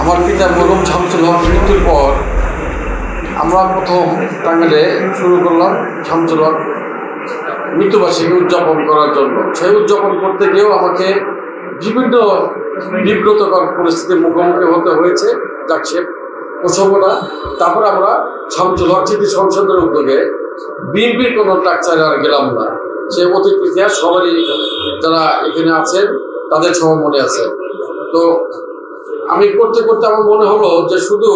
আমার পিতা মরুম শামসুল হক মৃত্যুর পর আমরা প্রথম টাঙ্গালে শুরু করলাম শামসুল মৃত্যুবার্ষিকী উদযাপন করার জন্য। সেই উদযাপন করতে গিয়েও আমাকে বিভিন্ন বিব্রতকর পরিস্থিতির মুখোমুখি হতে হয়েছে। যাক, সে প্রসঙ্গটা। তারপর আমরা শামসুল হক স্মৃতি সংসদের উদ্যোগে বিএনপির কোনো টাকচারে আর গেলাম না। সে অতীত সবারই যারা এখানে আছেন, তাদের সবার মনে আছে। তো আমি করতে করতে আমার মনে হলো যে শুধু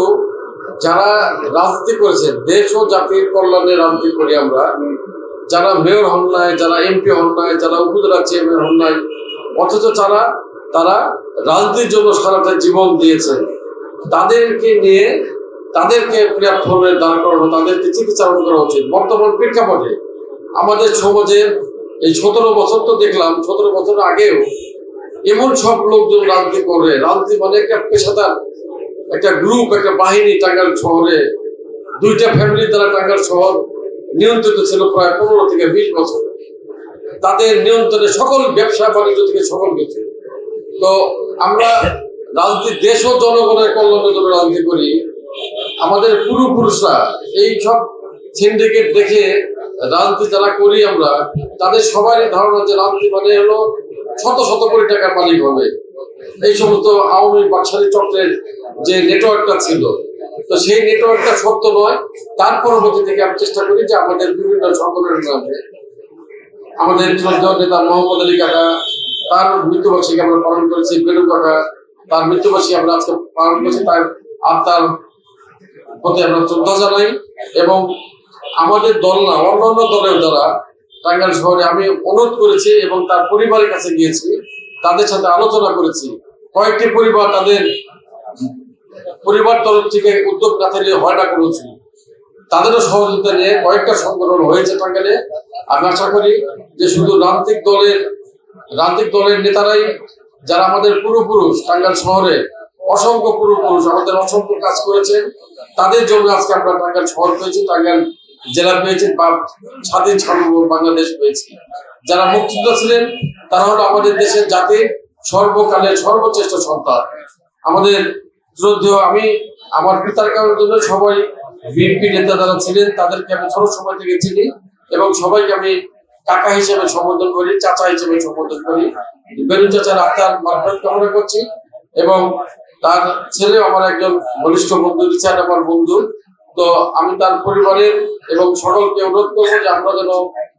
যারা রাজনীতি করেছেন, দেশ ও জাতির কল্যাণে রাজনীতি করি আমরা, যারা মেয়র হন নাই, যারা এমপি হন নাই, যারা উপজেলা চেয়ারম্যান হন নাই, অথচ যারা তারা রাজনীতির জন্য সারাটা জীবন দিয়েছেন। তাদেরকে নিয়ে, তাদেরকে প্ল্যাটফর্মে দাঁড় করানো, তাদেরকে চিকিৎসারণ করা উচিত। বর্তমান প্রেক্ষাপটে আমাদের সমাজের এই সতেরো বছর তো দেখলাম, সতেরো বছর আগেও এমন সব লোকজন রাজনীতি করে। রাজনীতি মানে একটা পেশাদার, একটা গ্রুপ, একটা বাহিনী টাঙ্গাল শহরে। দুইটা ফ্যামিলির দ্বারা টাঙ্গাল শহর নিয়ন্ত্রিত ছিল প্রায় পনেরো থেকে বিশ বছর। তাদের নিয়ন্ত্রণে সকল ব্যবসা বাণিজ্য থেকে সকল কিছু তো আমরা রাজনীতি দেশ ও জনগণের কল্যাণের জন্য রাজনীতি করি। আমাদের পূর্বপুরুষরা এই সব সিন্ডিকেট দেখে রাজনীতি যারা করি আমরা, তাদের সবারই ধারণা যে রাজনীতি মানে হলো শত শত কোটি টাকার মালিক হবে। এই সমস্ত আওয়ামী বাকশালী চক্রের যে নেটওয়ার্কটা ছিল, তো সেই নেটওয়ার্কটা সত্য নয়। তার পরবর্তী থেকে আমি চেষ্টা করি যে আমাদের বিভিন্ন সংগঠনের নামে আমাদের নেতা মোহাম্মদ আলী কাকা, তার মৃত্যুবার্ষিকী আমরা পালন করেছি, বেনু কাকা, তার মৃত্যুবার্ষিকী আমরা আজকে পালন করেছি, তার আত্মার প্রতি আমরা শ্রদ্ধা জানাই। এবং আমাদের দল না, অন্যান্য দলের যারা টাঙ্গাইল শহরে আমি অনুরোধ করেছি এবং তার পরিবারের কাছে গিয়েছি, তাদের সাথে আলোচনা করেছি। কয়েকটি পরিবার তাদের পরিবার তরফ থেকে উদ্যোগ না থাকলে হয় না করেছি তাদেরও সহযোগিতা নিয়ে কয়েকটা সংগঠন হয়েছে টাঙ্গাইলে। আমি আশা করি যে শুধু রাজনৈতিক দলের রাজনৈতিক দলের নেতারাই, যারা আমাদের পূর্বপুরুষ টাঙ্গাইল শহরে অসংখ্য পূর্বপুরুষ আমাদের অসংখ্য কাজ করেছেন, তাদের জন্য আজকে আমরা টাঙ্গাইল শহর পেয়েছি টাঙ্গাইল জেলা পেয়েছি বা স্বাধীন সার্বভৌম বাংলাদেশ পেয়েছি যারা মুক্তিযোদ্ধা ছিলেন, তারা হলো আমাদের দেশের জাতির সর্বকালের সর্বশ্রেষ্ঠ সন্তান। আমাদের শ্রদ্ধেয় আমি, আমার পিতার কারণের জন্য সবাই বিএনপি নেতা যারা ছিলেন, তাদেরকে আমি ছোট সময় থেকে চিনি এবং সবাইকে আমি কাকা হিসেবে সম্বোধন করি, চাচা হিসেবে সম্বোধন করি। বেলুন চাচার আত্মার মারফত কামনা করছি এবং তার ছেলে আমার একজন ঘনিষ্ঠ বন্ধু, রিচার্ড আমার বন্ধু। তো আমি তার পরিবারের এবং সকলকে অনুরোধ করব যে আমরা যেন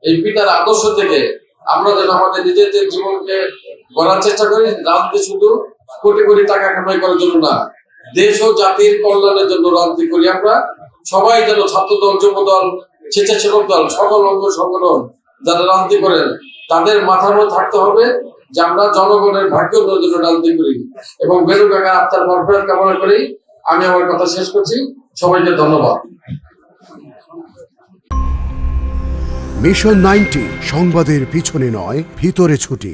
এই পিতার আদর্শ থেকে আমরা যেন আমাদের নিজেদের জীবনকে গড়ার চেষ্টা করি, রাজনীতি শুধু কোটি কোটি টাকা কামাই করার জন্য না, দেশ ও জাতির কল্যাণের জন্য রাজনীতি করি আমরা। সবাই যেন ছাত্র দল যুব দল স্বেচ্ছাসেবক দল, সকল অঙ্গ সংগঠন যারা রাজনীতি করেন, তাদের মাথার মধ্যে থাকতে হবে যে আমরা জনগণের ভাগ্য জন্য রাজনীতি করি। এবং বেরু আত্মার মারফত কামনা করি আমি আমার কথা শেষ করছি। সবাইকে ধন্যবাদ। মিশন নাইনটি সংবাদের পিছনে নয় ভিতরে ছুটি।